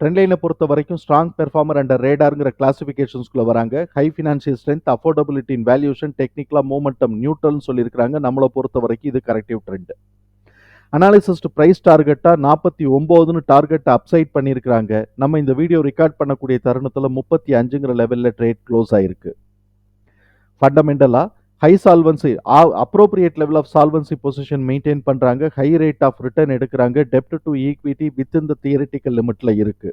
ட்ரெண்ட்லைனை பொறுத்த வரைக்கும் strong performer and ரேடாருங்கிற கிளாசிஃபிகேஷன்ஸ்குள்ளே வராங்க. High financial strength affordability in valuation டெக்னிக்கலாக மூமெண்டம் நியூட்ரல்னு சொல்லியிருக்கிறாங்க. நம்மளை பொறுத்த வரைக்கும் இது கரெக்டிவ் ட்ரெண்ட் அனாலிசிஸ்ட் ப்ரைஸ் டார்கெட்டாக நாற்பத்தி ஒம்போதுன்னு டார்கெட்டை அப்சைட் பண்ணியிருக்கிறாங்க. நம்ம இந்த வீடியோ ரெக்கார்ட் பண்ணக்கூடிய தருணத்தில் முப்பத்தி அஞ்சுங்கிற லெவலில் ட்ரேட் க்ளோஸ் ஆயிருக்கு. ஃபண்டமெண்டலாக high solvency appropriate level of solvency position maintain பண்ணுறாங்க ஹை ரேட் ஆஃப் ரிட்டர்ன் எடுக்கிறாங்க. டெப்ட் டு ஈக்விட்டி வித் இந்த தியரிட்டிக்கல் லிமிட்டில் இருக்குது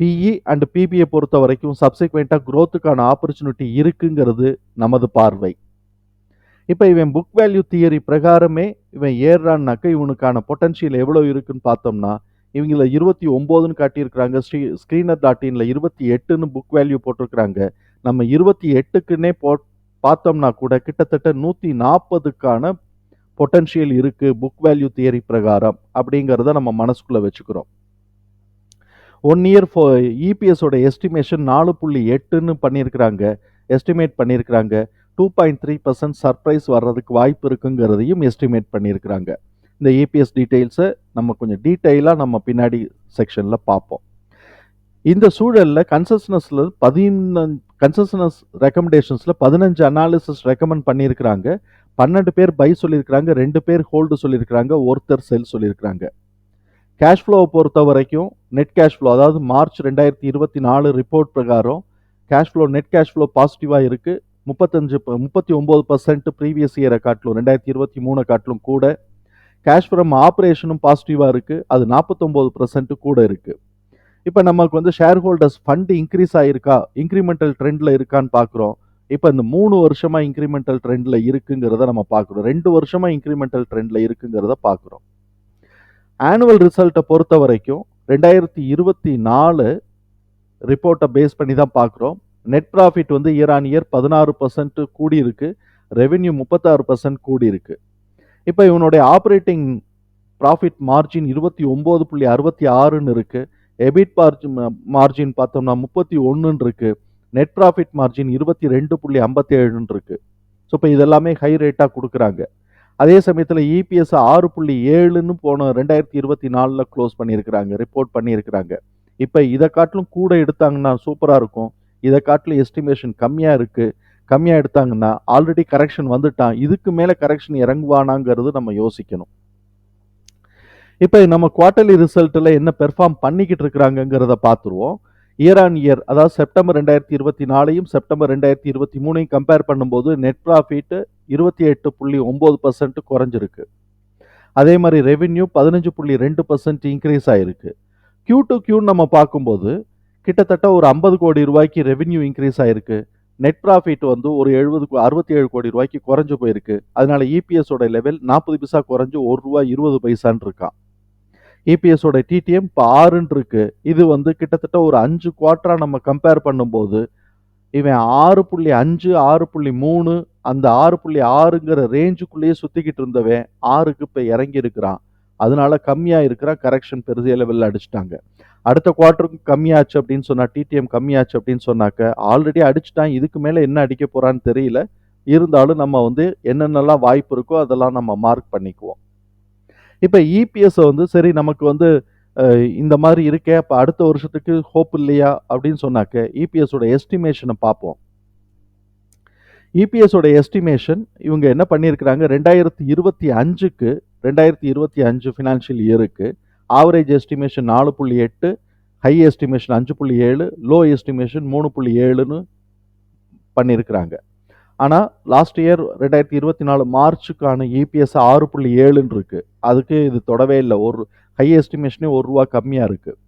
பிஇ அண்ட் பிபிஐ பொறுத்த வரைக்கும் சப்சிக்வெண்ட்டாக க்ரோத்துக்கான ஆப்பர்ச்சுனிட்டி இருக்குங்கிறது நமது பார்வை. இப்போ இவன் புக் வேல்யூ தியரி பிரகாரமே இவன் ஏறான்னாக்க இவனுக்கான பொட்டன்ஷியல் எவ்வளோ இருக்குன்னு பார்த்தோம்னா இவங்கள இருபத்தி ஒம்போதுன்னு காட்டியிருக்கிறாங்க. ஸ்ரீ ஸ்க்ரீனர் டாட் இன்ல இருபத்தி எட்டுன்னு புக் வேல்யூ போட்டிருக்கிறாங்க. நம்ம இருபத்தி எட்டுக்குன்னே போ பார்த்தோம்னா கூட கிட்டத்தட்ட நூற்றி நாற்பதுக்கான பொட்டன்ஷியல் இருக்குது புக் வேல்யூ தியரி பிரகாரம் அப்படிங்கிறத நம்ம மனசுக்குள்ளே வச்சுக்கிறோம். ஒன் இயர் ஃபோ இபிஎஸோட எஸ்டிமேஷன் நாலு புள்ளி எட்டுன்னு பண்ணியிருக்கிறாங்க எஸ்டிமேட் பண்ணியிருக்கிறாங்க. Two point three percent surprise வர்றதுக்கு வாய்ப்பு இருக்குங்கிறதையும் எஸ்டிமேட் பண்ணியிருக்கிறாங்க. இந்த இபிஎஸ் டீட்டெயில்ஸை நம்ம கொஞ்சம் டீட்டெயிலாக நம்ம பின்னாடி செக்ஷனில் பார்ப்போம். இந்த சூழலில் கன்சஸ்னஸில் பதினஞ்சு கன்சஸ்னஸ் ரெக்கமெண்டேஷன்ஸில் பதினஞ்சு அனாலிசிஸ் ரெக்கமெண்ட் பண்ணியிருக்கிறாங்க. பன்னெண்டு பேர் பை சொல்லியிருக்கிறாங்க ரெண்டு பேர் ஹோல்டு சொல்லியிருக்கிறாங்க ஒருத்தர் செல் சொல்லியிருக்கிறாங்க. கேஷ் ஃப்ளோவை பொறுத்த வரைக்கும் நெட் கேஷ் ஃப்ளோ அதாவது மார்ச் ரெண்டாயிரத்தி இருபத்தி நாலு ரிப்போர்ட் பிரகாரம் cash flow net cash flow பாசிட்டிவாக இருக்குது முப்பத்தஞ்சு முப்பத்தி ஒம்பது பர்சன்ட் ப்ரீவியஸ் இயரை காட்டிலும் ரெண்டாயிரத்தி இருபத்தி மூணு காட்டிலும் கூட. கேஷ் ஃப்ரம் ஆப்ரேஷனும் பாசிட்டிவாக இருக்குது அது நாற்பத்தொம்போது பர்சன்ட் கூட இருக்குது இப்போ நமக்கு வந்து ஷேர் ஹோல்டர்ஸ் ஃபண்ட் இன்க்ரீஸ் ஆகிருக்கா இன்க்ரிமெண்டல் ட்ரெண்டில் இருக்கான்னு பார்க்குறோம் இப்போ இந்த மூணு வருஷமாக இன்க்ரிமெண்டல் ட்ரெண்டில் இருக்குங்கிறத நம்ம பார்க்குறோம் ரெண்டு வருஷமாக இன்க்ரிமெண்டல் ட்ரெண்டில் இருக்குங்கிறத பார்க்குறோம் ஆனுவல் ரிசல்ட்டை பொறுத்த வரைக்கும் ரெண்டாயிரத்தி இருபத்தி நாலு ரிப்போர்ட்டை பேஸ் பண்ணி தான் பார்க்குறோம் நெட் ப்ராஃபிட் வந்து இயர் ஆன் இயர் பதினாறு பர்சன்ட் கூடியிருக்கு. ரெவென்யூ முப்பத்தாறு பர்சன்ட் கூடியிருக்கு. இப்போ இவனுடைய ஆப்ரேட்டிங் ப்ராஃபிட் மார்ஜின் இருபத்தி ஒம்பது புள்ளி அறுபத்தி ஆறுன்னு இருக்குது எபிட் மார்ஜின் மார்ஜின் பார்த்தோம்னா முப்பத்தி ஒன்றுன்னு இருக்கு நெட் ப்ராஃபிட் மார்ஜின் இருபத்தி ரெண்டு புள்ளி ஐம்பத்தி ஏழுன்னு இருக்கு ஸோ இப்போ இதெல்லாமே ஹை ரேட்டாக கொடுக்குறாங்க. அதே சமயத்தில் இபிஎஸ் ஆறு புள்ளி ஏழுன்னு போன ரெண்டாயிரத்தி இருபத்தி நாலில் க்ளோஸ் பண்ணியிருக்கிறாங்க ரிப்போர்ட் பண்ணியிருக்கிறாங்க. இப்போ இதை காட்டிலும் கூட எடுத்தாங்கன்னா சூப்பராக இருக்கும். இதை காட்டிலும் எஸ்டிமேஷன் கம்மியாக இருக்குது கம்மியாக எடுத்தாங்கன்னா ஆல்ரெடி கரெக்ஷன் வந்துட்டான். இதுக்கு மேலே கரெக்ஷன் இறங்குவானாங்கிறது நம்ம யோசிக்கணும். இப்போ நம்ம குவார்டர்லி ரிசல்ட்டில் என்ன பெர்ஃபார்ம் பண்ணிக்கிட்டு இருக்கிறாங்கங்கிறத பார்த்துருவோம். இயர் ஆன் இயர் அதாவது செப்டம்பர் ரெண்டாயிரத்தி இருபத்தி நாலையும் செப்டம்பர் ரெண்டாயிரத்தி இருபத்தி மூணையும் கம்பேர் பண்ணும்போது நெட் ப்ராஃபிட்டு இருபத்தி எட்டு புள்ளி ஒம்பது பர்சன்ட் குறைஞ்சிருக்கு. அதே மாதிரி ரெவென்யூ பதினஞ்சு புள்ளி ரெண்டு பர்சன்ட் இன்க்ரீஸ் ஆகிருக்கு கியூ டு கியூன்னு நம்ம பார்க்கும்போது கிட்டத்தட்ட ஒரு ஐம்பது கோடி ரூபாய்க்கு ரெவென்யூ இன்க்ரீஸ் ஆகிருக்கு நெட் ப்ராஃபிட் வந்து ஒரு எழுபது அறுபத்தி ஏழு கோடி ரூபாய்க்கு குறைஞ்சு போயிருக்கு. அதனால இபிஎஸோட லெவல் நாற்பது பைசா குறைஞ்சு ஒரு ரூபா இருபது பைசான்னு இருக்கான் இபிஎஸோட டிடிஎம் இப்போ ஆறுன்னு இருக்கு. இது வந்து கிட்டத்தட்ட ஒரு அஞ்சு குவார்ட்டராக நம்ம கம்பேர் பண்ணும்போது இவன் ஆறு புள்ளி அஞ்சு ஆறு புள்ளி மூணு அந்த ஆறு புள்ளி ஆறுங்கிற ரேஞ்சுக்குள்ளேயே சுற்றிக்கிட்டு இருந்தவன் ஆறுக்கு இப்போ இறங்கி இருக்கிறான். அதனால கம்மியாக இருக்கிற கரெக்ஷன் பெரிய லெவலில் அடிச்சிட்டாங்க. அடுத்த குவார்ட்டருக்கு கம்மியாச்சு அப்படின்னு சொன்னா டிடிஎம் கம்மியாச்சு அப்படின்னு சொன்னாக்க ஆல்ரெடி அடிச்சிட்டான் இதுக்கு மேலே என்ன அடிக்க போகிறான்னு தெரியல. இருந்தாலும் நம்ம வந்து என்னென்னலாம் வாய்ப்பு இருக்கோ அதெல்லாம் நம்ம மார்க் பண்ணிக்குவோம். இப்போ இபிஎஸ் வந்து சரி நமக்கு வந்து இந்த மாதிரி இருக்கே அப்போ அடுத்த வருஷத்துக்கு ஹோப் இல்லையா அப்படின்னு சொன்னாக்க இபிஎஸோட எஸ்டிமேஷனை பார்ப்போம். இபிஎஸோட எஸ்டிமேஷன் இவங்க என்ன பண்ணியிருக்கிறாங்க ரெண்டாயிரத்தி இருபத்தி அஞ்சுக்கு ரெண்டாயிரத்தி இருபத்தி அஞ்சு ஃபினான்ஷியல் இயருக்கு ஆவரேஜ் எஸ்டிமேஷன் நாலு புள்ளி எட்டு ஹை எஸ்டிமேஷன் அஞ்சு புள்ளி ஏழு லோ எஸ்டிமேஷன் மூணு புள்ளி ஏழுன்னு பண்ணியிருக்கிறாங்க. ஆனால் லாஸ்ட் இயர் ரெண்டாயிரத்தி இருபத்தி நாலு மார்ச்சுக்கான இபிஎஸ் ஆறு புள்ளி ஏழுன்னு இருக்குது அதுக்கு இது தொடவே இல்லை. ஒரு ஹை எஸ்டிமேஷனே ஒரு ரூபா கம்மியாக இருக்குது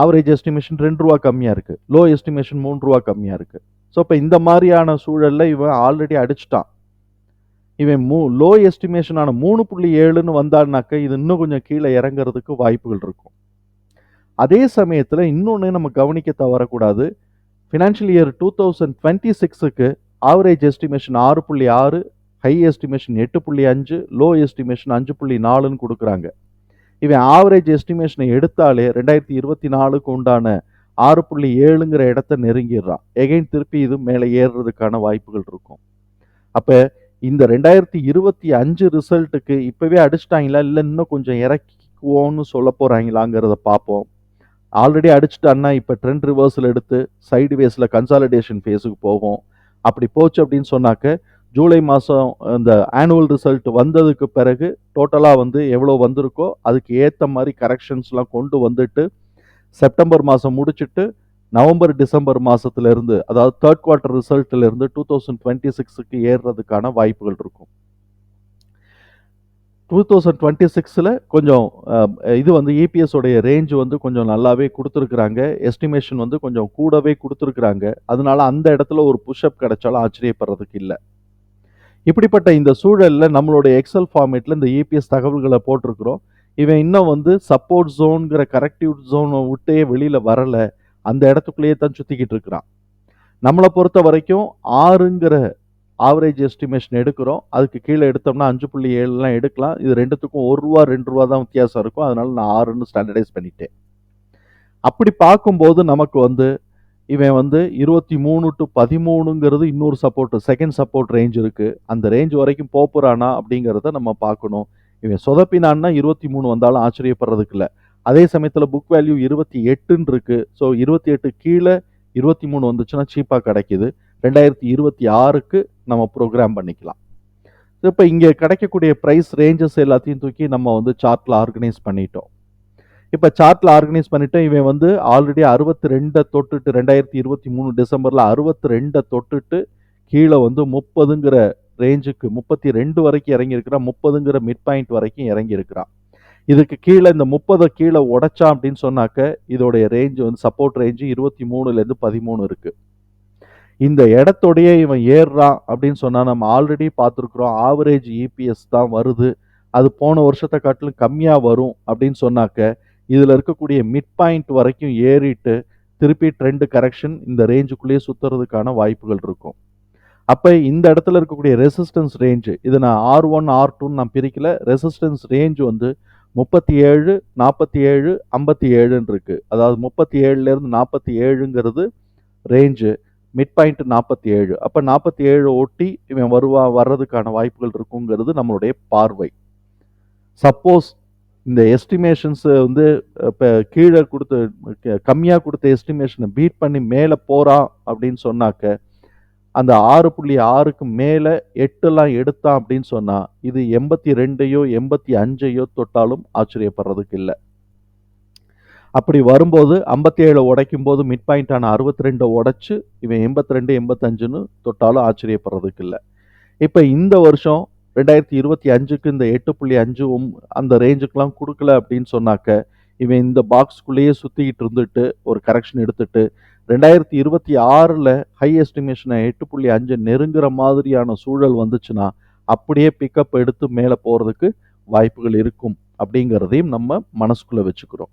ஆவரேஜ் எஸ்டிமேஷன் ரெண்டு ரூபா கம்மியாக இருக்குது லோ எஸ்டிமேஷன் மூணு ரூபா கம்மியாக இருக்குது ஸோ இப்போ இந்த மாதிரியான சூழலில் இவன் ஆல்ரெடி அடிச்சிட்டான். இவன் மூ லோ எஸ்டிமேஷனான மூணு புள்ளி ஏழுன்னு வந்தான்னாக்க இது இன்னும் கொஞ்சம் கீழே இறங்குறதுக்கு வாய்ப்புகள் இருக்கும். அதே சமயத்தில் இன்னொன்று நம்ம கவனிக்க தவறக்கூடாது. Financial year two thousand twenty சிக்ஸுக்கு ஆவரேஜ் எஸ்டிமேஷன் ஆறு புள்ளி ஆறு ஹை எஸ்டிமேஷன் எட்டு புள்ளி அஞ்சு லோ எஸ்டிமேஷன் அஞ்சு புள்ளி நாலுன்னு கொடுக்குறாங்க. இவன் ஆவரேஜ் எஸ்டிமேஷனை எடுத்தாலே ரெண்டாயிரத்தி இருபத்தி நாலுக்கு உண்டான ஆறு புள்ளி ஏழுங்கிற இடத்த நெருங்கிடுறான். எகைன் திருப்பி இது மேலே ஏறுறதுக்கான வாய்ப்புகள் இருக்கும். அப்போ இந்த ரெண்டாயிரத்தி இருபத்தி அஞ்சு ரிசல்ட்டுக்கு இப்போவே அடிச்சிட்டாங்களா? இல்லை இன்னும் கொஞ்சம் இறக்கிக்குவோன்னு சொல்ல போகிறாங்களாங்கிறத பார்ப்போம். ஆல்ரெடி அடிச்சிட்டான்னா இப்போ ட்ரெண்ட் ரிவர்ஸில் எடுத்து சைடு வேஸில் கன்சாலிடேஷன் ஃபேஸுக்கு போகும். அப்படி போச்சு அப்படின்னு சொன்னாக்க ஜூலை மாதம் இந்த ஆனுவல் ரிசல்ட் வந்ததுக்கு பிறகு டோட்டலாக வந்து எவ்வளோ வந்திருக்கோ அதுக்கு ஏற்ற மாதிரி கரெக்ஷன்ஸ்லாம் கொண்டு வந்துட்டு செப்டம்பர் மாதம் முடிச்சுட்டு நவம்பர் டிசம்பர் மாதத்துலேருந்து அதாவது தேர்ட் குவார்ட்டர் ரிசல்ட்டிலேருந்து டூ தௌசண்ட் டுவெண்ட்டி சிக்ஸுக்கு ஏறுறதுக்கான வாய்ப்புகள் இருக்கும். டூ தௌசண்ட் டுவெண்ட்டி சிக்ஸில் கொஞ்சம் இது வந்து இபிஎஸோடைய ரேஞ்ச் வந்து கொஞ்சம் நல்லாவே கொடுத்துருக்குறாங்க. எஸ்டிமேஷன் வந்து கொஞ்சம் கூடவே கொடுத்துருக்குறாங்க. அதனால அந்த இடத்துல ஒரு புஷ்அப் கிடைச்சாலும் ஆச்சரியப்படுறதுக்கு இல்லை. இப்படிப்பட்ட இந்த சூழலில் நம்மளுடைய எக்ஸல் ஃபார்மேட்டில் இந்த இபிஎஸ் தகவல்களை போட்டிருக்கிறோம். இவன் இன்னும் வந்து சப்போர்ட் ஜோனுங்கிற கரெக்டிவ் ஜோனை விட்டே வெளியில் வரல. அந்த இடத்துக்குள்ளேயே தான் சுற்றிக்கிட்டு இருக்கிறான். நம்மளை பொறுத்த வரைக்கும் ஆறுங்கிற ஆவரேஜ் எஸ்டிமேஷன் எடுக்கிறோம். அதுக்கு கீழே எடுத்தோம்னா அஞ்சு புள்ளி ஏழுலாம் எடுக்கலாம். இது ரெண்டுத்துக்கும் ஒரு ரூபா ரெண்டு ரூபா தான் வித்தியாசம் இருக்கும். அதனால நான் ஆறுன்னு ஸ்டாண்டர்டைஸ் பண்ணிட்டேன். அப்படி பார்க்கும்போது நமக்கு வந்து இவன் வந்து இருபத்தி மூணு டு பதிமூணுங்கிறது இன்னொரு சப்போர்ட் செகண்ட் சப்போர்ட் ரேஞ்ச் இருக்குது அந்த ரேஞ்ச் வரைக்கும் போப்புறானா அப்படிங்கிறத நம்ம பார்க்கணும். இவன் சொதப்பினான்னா இருபத்தி மூணு வந்தாலும் ஆச்சரியப்படுறதுக்கு இல்லை. அதே சமயத்தில் புக் வேல்யூ இருபத்தி எட்டுன்னு இருக்குது ஸோ இருபத்தி எட்டு கீழே இருபத்தி மூணு வந்துச்சுன்னா சீப்பாக கிடைக்கிது. ரெண்டாயிரத்தி இருபத்தி ஆறுக்கு நம்ம ப்ரோக்ராம் பண்ணிக்கலாம். இப்போ இங்கே கிடைக்கக்கூடிய ப்ரைஸ் ரேஞ்சஸ் எல்லாத்தையும் தூக்கி நம்ம வந்து சார்ட்டில் ஆர்கனைஸ் பண்ணிட்டோம். இப்போ சார்ட்டில் ஆர்கனைஸ் பண்ணிட்டு இவன் வந்து ஆல்ரெடி அறுபத்தி ரெண்டை தொட்டுட்டு ரெண்டாயிரத்தி இருபத்தி மூணு டிசம்பரில் அறுபத்தி ரெண்டை தொட்டுட்டு கீழே வந்து முப்பதுங்கிற ரேஞ்சுக்கு முப்பத்தி ரெண்டு வரைக்கும் இறங்கியிருக்கிறான் முப்பதுங்கிற மிட் பாயிண்ட் வரைக்கும் இறங்கியிருக்கிறான். இதுக்கு கீழே இந்த முப்பதை கீழே உடைச்சான் அப்படின்னு சொன்னாக்க இதோடைய ரேஞ்சு வந்து சப்போர்ட் ரேஞ்சு இருபத்தி மூணுலேருந்து பதிமூணு இருக்குது இந்த இடத்தோடயே இவன் ஏறுறான் அப்படின்னு சொன்னால் நம்ம ஆல்ரெடி பார்த்துருக்குறோம். ஆவரேஜ் இபிஎஸ் தான் வருது. அது போன வருஷத்தை காட்டிலும் கம்மியாக வரும் அப்படின்னு சொன்னாக்க இதில் இருக்கக்கூடிய மிட் பாயிண்ட் வரைக்கும் ஏறிட்டு திருப்பி ட்ரெண்டு கரெக்ஷன் இந்த ரேஞ்சுக்குள்ளேயே சுற்றுறதுக்கான வாய்ப்புகள் இருக்கும். அப்போ இந்த இடத்துல இருக்கக்கூடிய ரெசிஸ்டன்ஸ் ரேஞ்சு இதை நான் ஆர் ஒன் ஆர் டூன்னு நான் பிரிக்கல. ரெசிஸ்டன்ஸ் ரேஞ்சு வந்து முப்பத்தி ஏழு நாற்பத்தி ஏழு ஐம்பத்தி ஏழுன்னு இருக்குது அதாவது முப்பத்தி ஏழுலேருந்து நாற்பத்தி ஏழுங்கிறது ரேஞ்சு மிட் பாயிண்ட் நாற்பத்தி ஏழு. அப்போ நாற்பத்தி ஏழு ஓட்டி இவன் வருவா வர்றதுக்கான வாய்ப்புகள் இருக்குங்கிறது நம்மளுடைய பார்வை. சப்போஸ் இந்த எஸ்டிமேஷன்ஸு வந்து இப்போ கீழே கொடுத்து கம்மியாக கொடுத்த எஸ்டிமேஷனை பீட் பண்ணி மேலே போகிறான் அப்படின்னு சொன்னாக்க அந்த ஆறு புள்ளி ஆறுக்கு மேலே எட்டெல்லாம் எடுத்தான் அப்படின்னு சொன்னால் இது எண்பத்தி ரெண்டையோ எண்பத்தி அஞ்சையோ தொட்டாலும் ஆச்சரியப்படுறதுக்கு இல்லை. அப்படி வரும்போது ஐம்பத்தி ஏழு உடைக்கும் போது மிட் பாயிண்டான அறுபத்தி ரெண்டை உடைச்சு இவன் எண்பத்தி ரெண்டு எண்பத்தஞ்சுன்னு தொட்டாலும் ஆச்சரியப்படுறதுக்கு இல்லை. இப்போ இந்த வருஷம் ரெண்டாயிரத்தி இருபத்தி அஞ்சுக்கு இந்த எட்டு புள்ளி அஞ்சு ஒம்- அந்த ரேஞ்சுக்கெலாம் கொடுக்கல அப்படின்னு சொன்னாக்க இவன் இந்த பாக்ஸ்குள்ளேயே சுற்றிக்கிட்டு இருந்துட்டு ஒரு கரெக்ஷன் எடுத்துட்டு ரெண்டாயிரத்தி இருபத்தி ஆறில் ஹை எஸ்டிமேஷனை எட்டு புள்ளி அஞ்சு நெருங்குற மாதிரியான சூழல் வந்துச்சுன்னா அப்படியே பிக்கப் எடுத்து மேலே போகிறதுக்கு வாய்ப்புகள் இருக்கும் அப்படிங்கிறதையும் நம்ம மனசுக்குள்ளே வச்சுக்கிறோம்.